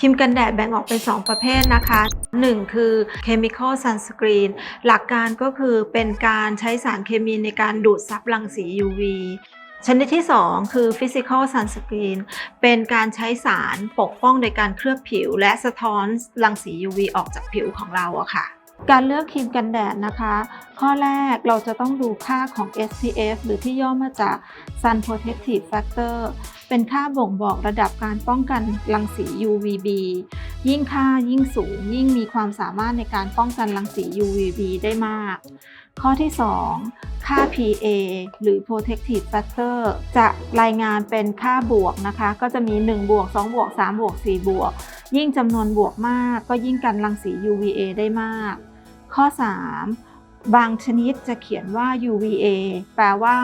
ครีมกันแดดแบ่งออกเป็น 2 ประเภทนะคะ 1 คือ chemical sunscreen หลักการก็คือเป็นการใช้สารเคมีในการดูดซับรังสี UV ชนิดที่ 2 คือ physical sunscreen เป็นการใช้สารปกป้องในการเคลือบผิว และสะท้อนรังสี UV ออกจากผิวของเราอะค่ะ การเลือกครีมกันแดดนะคะ ข้อแรกเราจะต้องดูค่าของ SPF หรือที่ย่อมาจาก Sun Protective Factor เป็นค่าบ่งบอกระดับการป้องกันรังสี UVB ยิ่งค่ายิ่งสูง ยิ่งมีความสามารถในการป้องกันรังสี UVB ได้มาก ข้อที่ 2 ค่า PA หรือ Protective Factor จะรายงานเป็นค่าบวกนะคะ ก็จะมี 1 บวก 2 บวก 3 บวก 4 บวก ยิ่งจำนวนบวกมากก็ยิ่งกันรังสี UVA ได้มาก ข้อ 3 บางชนิดจะเขียนว่า UVA แปลว่า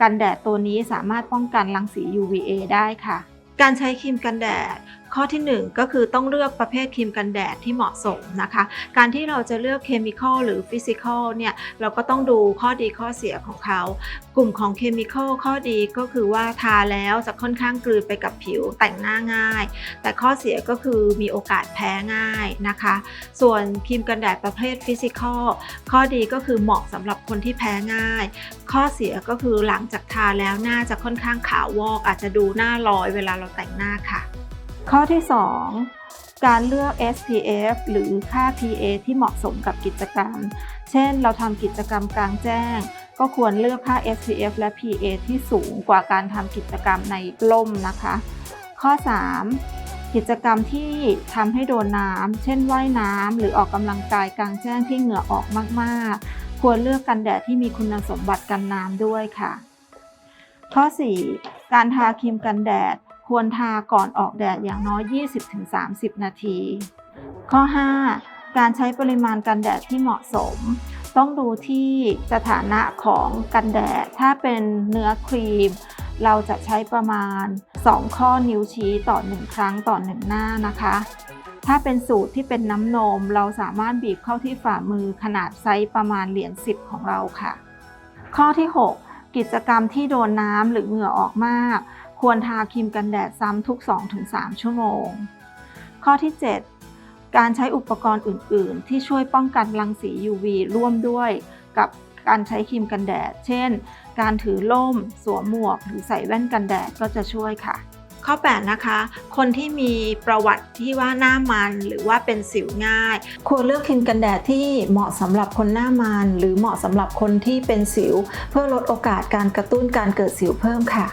กันแดดตัวนี้สามารถป้องกันรังสี UVA ได้ค่ะ การใช้ครีมกันแดด ข้อที่ 1 ก็คือต้องเลือกประเภทครีมกันแดดที่เหมาะสมนะคะ การที่เราจะเลือกเคมีคอลหรือฟิสิกอลเนี่ยเราก็ต้องดูข้อดีข้อเสียของเขา กลุ่มของเคมีคอลข้อดีก็คือว่าทาแล้วจะค่อนข้างกลืนไปกับผิวแต่งหน้าง่าย แต่ข้อเสียก็คือมีโอกาสแพ้ง่ายนะคะ ส่วนครีมกันแดดประเภทฟิสิกอลข้อดีก็คือเหมาะสำหรับคนที่แพ้ง่าย ข้อเสียก็คือหลังจากทาแล้วหน้าจะค่อนข้างขาววอก อาจจะดูหน้าลอยเวลาเราแต่งหน้าค่ะ ข้อที่ 2 การเลือก SPF หรือค่า PA ที่เหมาะสมกับกิจกรรม เช่น เราทำกิจกรรมกลางแจ้ง ก็ควรเลือกค่า SPF และ PA ที่สูงกว่าการทำกิจกรรมในร่มนะคะ ข้อ 3 กิจกรรมที่ทำให้โดนน้ำ เช่นว่ายน้ำหรือออกกำลังกายกลางแจ้งที่เหงื่อออกมากๆ ควรเลือกกันแดดที่มีคุณสมบัติกันน้ำด้วยค่ะ ข้อ 4 การทาครีมกันแดด ควรทาก่อนออกแดดอย่างน้อย 20-30 นาที ข้อ 5 การใช้ปริมาณกันแดดที่เหมาะสม ต้องดูที่สถานะของกันแดด ถ้าเป็นเนื้อครีม เราจะใช้ประมาณ 2 ข้อนิ้วชี้ต่อ 1 ครั้งต่อ 1 หน้านะคะถ้าเป็นสูตรที่เป็นน้ำนม เราสามารถบีบเข้าที่ฝ่ามือขนาดไซส์ประมาณเหรียญ10 ของเราค่ะ ข้อที่ 6 กิจกรรมที่โดนน้ำหรือเหงื่อออกมาก ควรทาครีมกันแดดซ้ำทุก 2-3 ชั่วโมง ข้อที่ 7 การใช้อุปกรณ์อื่น ๆ ที่ช่วยป้องกันรังสี UV ร่วมด้วยกับการใช้ครีมกันแดด เช่น การถือล่ม สวมหมวก หรือใส่แว่นกันแดดก็จะช่วยค่ะ ข้อ 8 นะคะ คนที่มีประวัติที่ว่าหน้ามันหรือว่าเป็นสิวง่าย ควรเลือกครีมกันแดดที่เหมาะสำหรับคนหน้ามัน หรือเหมาะสำหรับคนที่เป็นสิว เพื่อลดโอกาสการกระตุ้นการเกิดสิวเพิ่มค่ะ